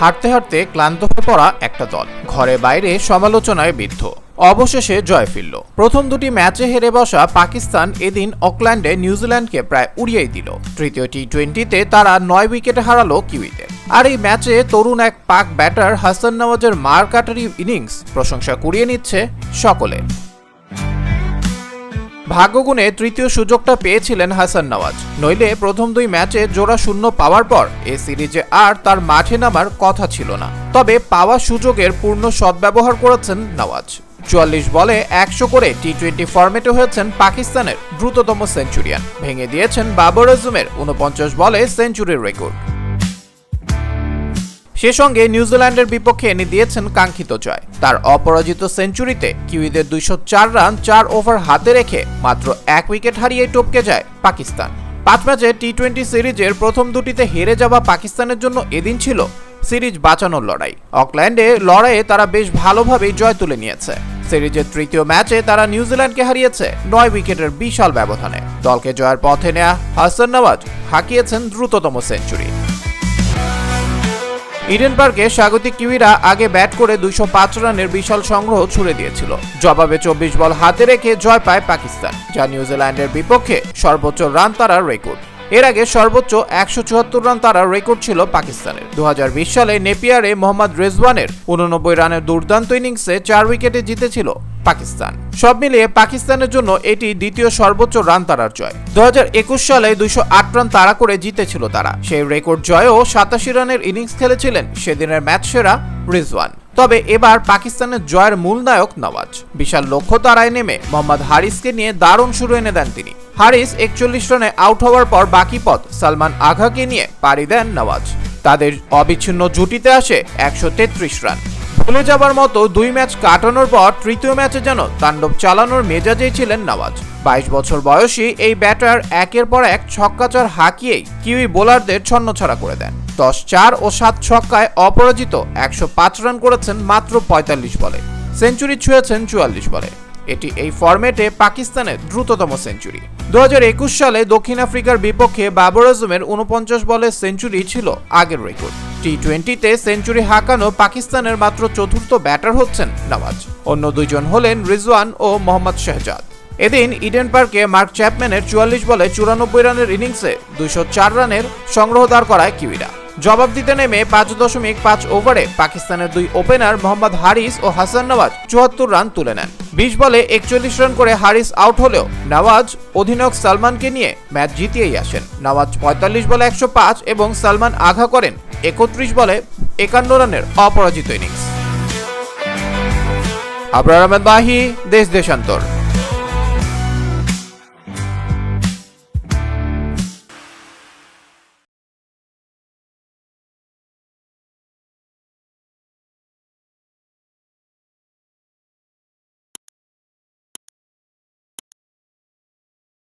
হাঁটতে হাঁটতে ক্লান্ত হয়ে পড়া একটা দল। ঘরে বাইরে সমালোচনায় বিদ্ধ। অবশেষে জয় ফিরল। প্রথম দুটি ম্যাচে হেরে বসা পাকিস্তান এদিন অকল্যান্ডে নিউজিল্যান্ডকে প্রায় উড়িয়েই দিল। তৃতীয় টি টোয়েন্টিতে তারা নয় উইকেটে হারালো কিউইদের আর এই ম্যাচে তরুণ এক পাক ব্যাটার হাসান নওয়াজের মার কাটারি ইনিংস প্রশংসা কুড়িয়ে নিচ্ছে সকলে। ভাগ্যগুণে তৃতীয় সুযোগটা পেয়েছিলেন হাসান নওয়াজ। নইলে প্রথম দুই ম্যাচে জোড়া শূন্য পাওয়ার পর এ সিরিজে আর তার মাঠে নামার কথা ছিল না। তবে পাওয়া সুযোগের পূর্ণ সদ্ব্যবহার করেছেন নওয়াজ। চুয়াল্লিশ বলে একশো করে টি টোয়েন্টি ফরম্যাটে হয়েছেন পাকিস্তানের দ্রুততম সেঞ্চুরিয়ান। ভেঙে দিয়েছেন বাবর আজমের উনপঞ্চাশ বলে সেঞ্চুরির রেকর্ড। সে সঙ্গে নিউজিল্যান্ডের বিপক্ষে এনে দিয়েছেন কাঙ্ক্ষিত জয়। তার অপরাজিত সেঞ্চুরিতে কিউইদের দুইশো চার রান, চার ওভার হাতে রেখে মাত্র এক উইকেট হারিয়ে টপকে যায় পাকিস্তান। পাঁচ ম্যাচে টি টোয়েন্টি সিরিজের প্রথম দুটিতে হেরে যাওয়া পাকিস্তানের জন্য এদিন ছিল সিরিজ বাঁচানোর লড়াই। অকল্যান্ডে লড়াইয়ে তারা বেশ ভালোভাবেই জয় তুলে নিয়েছে। সিরিজের তৃতীয় ম্যাচে তারা নিউজিল্যান্ডকে হারিয়েছে নয় উইকেটের বিশাল ব্যবধানে। দলকে জয়ের পথে নেয়া হাসান নওয়াজ হাঁকিয়েছেন দ্রুততম সেঞ্চুরি। ইডেন পার্কে স্বাগতিক কিউইরা আগে ব্যাট করে দুইশো পাঁচ রানের বিশাল সংগ্রহ ছুড়ে দিয়েছিল। জবাবে চব্বিশ বল হাতে রেখে জয় পায় পাকিস্তান, যা নিউজিল্যান্ডের বিপক্ষে সর্বোচ্চ রান তারার রেকর্ড। এর আগে সর্বোচ্চ একশো চুয়াত্তর রান তারা রেকর্ড ছিল পাকিস্তানের। দু হাজার বিশ সালে নেপিয়ারে মোহাম্মদ রেজওয়ানের উননব্বই রানের দুর্দান্ত ইনিংসে চার উইকেটে জিতেছিল পাকিস্তান। সব মিলিয়ে পাকিস্তানের জন্য এটি দ্বিতীয় সর্বোচ্চ রান তারার জয়। দু সালে দুইশো আট রান তাড়া করে জিতেছিল তারা। সেই রেকর্ড জয়েও সাতাশি রানের ইনিংস খেলেছিলেন সেদিনের ম্যাচ সেরা রিজওয়ান। তবে এবার পাকিস্তানের জয়ের মূল নায়ক নওয়াজ। বিশাল লক্ষ্য তারায় নেমে মোহাম্মদ হারিসকে নিয়ে দারুণ শুরু এনে দেন তিনি। হারিস একচল্লিশ রানে আউট হওয়ার পর বাকি পথ সালমান আঘাকে নিয়ে পাড়ি দেন নওয়াজ। তাদের অবিচ্ছিন্ন জুটিতে আসে একশো তেত্রিশ রান। ভুলে যাবার মতো দুই ম্যাচ কাটানোর পর তৃতীয় ম্যাচে যেন তাণ্ডব চালানোর মেজাজেই ছিলেন নওয়াজ। বাইশ বছর বয়সী এই ব্যাটার একের পর এক ছক্কাচর হাঁকিয়েই কিউই বোলারদের ছন্নছাড়া করে দেন। দশ চার ও সাত ছক্কায় অপরাজিত একশো পাঁচ রান করেছেন মাত্র পঁয়তাল্লিশ বলে। সেঞ্চুরি ছুঁয়েছেন চুয়াল্লিশ বলে। এটি এই ফরম্যাটে পাকিস্তানের দ্রুততম সেঞ্চুরি। দু হাজার একুশ সালে দক্ষিণ আফ্রিকার বিপক্ষে বাবর আজমের উনপঞ্চাশ বলে সেঞ্চুরি ছিল আগের রেকর্ড। টি টোয়েন্টিতে সেঞ্চুরি হাঁকানো পাকিস্তানের মাত্র চতুর্থ ব্যাটার হচ্ছেন নওয়াজ। অন্য দুইজন হলেন রিজওয়ান ও মোহাম্মদ শাহজাদ। এদিন ইডেন পার্কে মার্ক চ্যাপম্যানের চুয়াল্লিশ বলে চুরানব্বই রানের ইনিংসে দুইশো চার রানের সংগ্রহ দাঁড় করায় কিউইরা। জবাব দিতে নেমে পাঁচ দশমিক পাঁচ ওভারে পাকিস্তানের দুই ওপেনার মোহাম্মদ হারিস ও হাসান নওয়াজ চুয়াত্তর রান তুলে নেন। বিশ বলে একচল্লিশ রান করে হারিস আউট হলেও নওয়াজ অধিনায়ক সালমানকে নিয়ে ম্যাচ জিতিয়েই আসেন। নওয়াজ পঁয়তাল্লিশ বলে একশো পাঁচ এবং সালমান আঘা করেন একত্রিশ বলে একান্ন রানের অপরাজিত ইনিংস। আবরার আহমেদ বাহি, দেশ দেশান্তর।